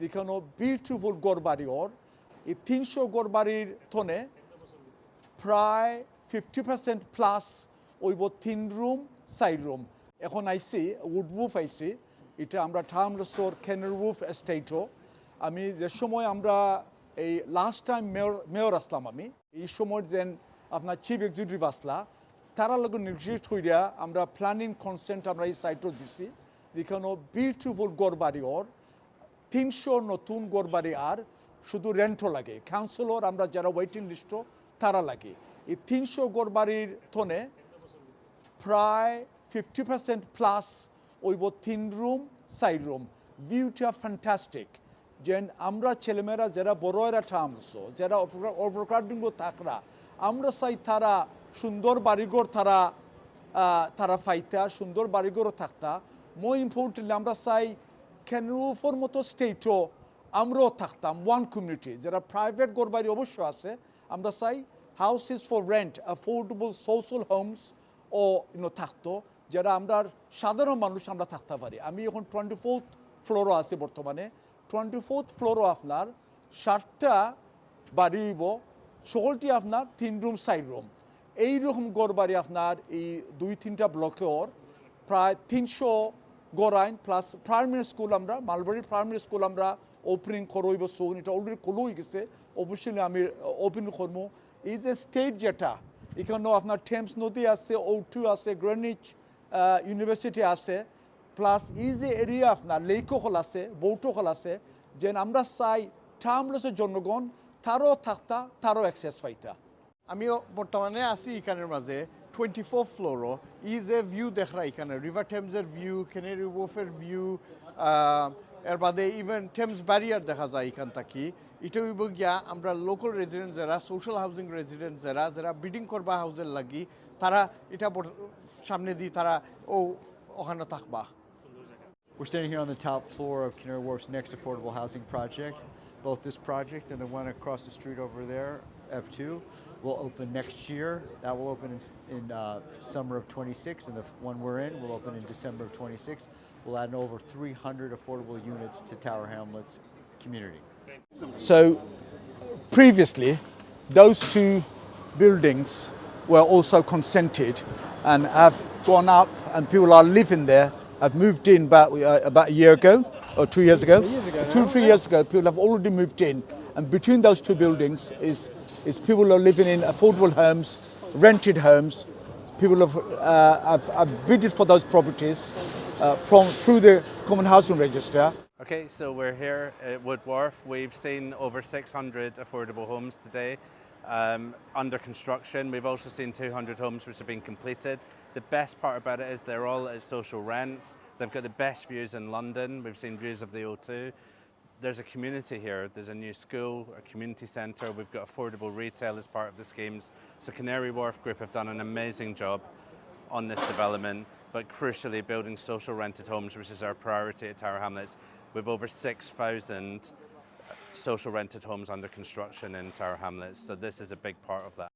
যেখানে বিউটিফুল গড়বাড়ি ওর। এই তিনশো গড়বাড়ির থনে প্রায় ফিফটি পার্সেন্ট প্লাস ওইব তিন রুম সাইড রুম এখন আইসি উডবুফ আইসি। এটা আমরা ঠাম রসোর খেনারউফ এস্টেটও আমি যে সময় আমরা এই লাস্ট টাইম মেয়র মেয়র আসলাম আমি, এই সময় যেন আপনার চিফ এক্সিকিউটিভ আসলা, তারা লগে নির্দেশ করিয়া আমরা প্ল্যানিং কনসেন্ট আমরা এই সাইটও দিছি। যেখানে বিউটিফুল গড়বাড়ি ওর। তিনশো নতুন গড়বাড়ি আর শুধু রেন্টও লাগে। কাউন্সিলর আমরা যারা ওয়েটিং লিস্ট তারা লাগে। এই তিনশো গড়বাড়ির থনে প্রায় ফিফটি পার্সেন্ট প্লাস ওইব তিন রুম সাইড রুম ভিউটা ফ্যান্টাস্টিক যেন আমরা ছেলেমেয়েরা যারা বড়রা ঠামছো যারা ওভারক্রাউডিংও থাকরা, আমরা চাই তারা সুন্দর বাড়িঘর তারা তারা ফাইতা, সুন্দর বাড়িঘরও থাকতা। মই ইম্পর্টেন্টলি আমরা চাই খেনুফর মতো স্টেটও আমরাও থাকতাম ওয়ান কমিউনিটি যারা প্রাইভেট গড়বাড়ি অবশ্য আছে, আমরা চাই house is for rent affordable social homes ও থাকতো। যারা আমরা সাধারণ মানুষ, আমরা থাকতে পারি। আমি এখন টোয়েন্টি ফোর্থ ফ্লোরও আছি বর্তমানে। টোয়েন্টি ফোর্থ ফ্লোরও আপনার ষাটটা বাড়ি হইব, সকলটি আপনার তিন রুম সাইড রুম এইরকম গড় বাড়ি আপনার এই দুই তিনটা ব্লকের প্রায় তিনশো গড়াইন প্লাস প্রাইমারি স্কুল আমরা মালবাড়ি প্রাইমারি স্কুল আমরা ওপেনিং করব সোন এটা অলরেডি খোলো হয়ে গেছে। অবশ্যই আমি ওপেনিং করব এই যে স্টেট যেটা, এখানেও আপনার টেমস নদী আছে ও টু আছে গ্রেনিচ ইউনিভার্সিটি আছে প্লাস এই যে এরিয়া আপনার লেকো আছে বৌটো হল আছে যে আমরা চাই ঠামলসের জনগণ, তারও থাকতা, তারও অ্যাক্সেস পাইতা। আমিও বর্তমানে আছি এখানের মাঝে। টোয়েন্টি ফোর ফ্লোরও ই যে ভিউ দেখরা এখানে রিভার টেমসের ভিউ কেনেরি ওফের ভিউ এর বাদে ইভেন টেমস ব্যারিয়ার দেখা যায় এখান থাকি এটা হইব গিয়া আমরা লোকাল রেজিডেন্ট যারা সোশ্যাল হাউজিং রেজিডেন্ট যারা যারা বিডিং করবা হাউজের লাগি তারা এটা সামনে দিয়ে তারা ও ওখানে থাকবা We're standing here on the top floor of Canary Wharf's next affordable housing project. Both this project and the one across the street over there, F2, will open next year. That will open in, in uh, summer of 26, and the one we're in will open in December of 26. We'll add over 300 affordable units to Tower Hamlets community. So previously, those two buildings were also consented and have gone up, and people are living there. I've moved in about uh, about a year ago or two years ago. years ago two now, three years ago, people have already moved in, and between those two buildings is is people are living in affordable homes, rented homes. People have uh, have, have bidded for those properties uh, from through the Common Housing Register. Okay, so we're here at Wood Wharf. We've seen over 600 affordable homes today um, under construction. We've also seen 200 homes which have been completed. The best part about it is they're all at social rents. They've got the best views in London. We've seen views of the O2. There's a community here. There's a new school, a community centre. We've got affordable retail as part of the schemes. So Canary Wharf Group have done an amazing job on this development, but crucially building social rented homes, which is our priority at Tower Hamlets. We've over 6,000 social rented homes under construction in Tower Hamlets, so this is a big part of that.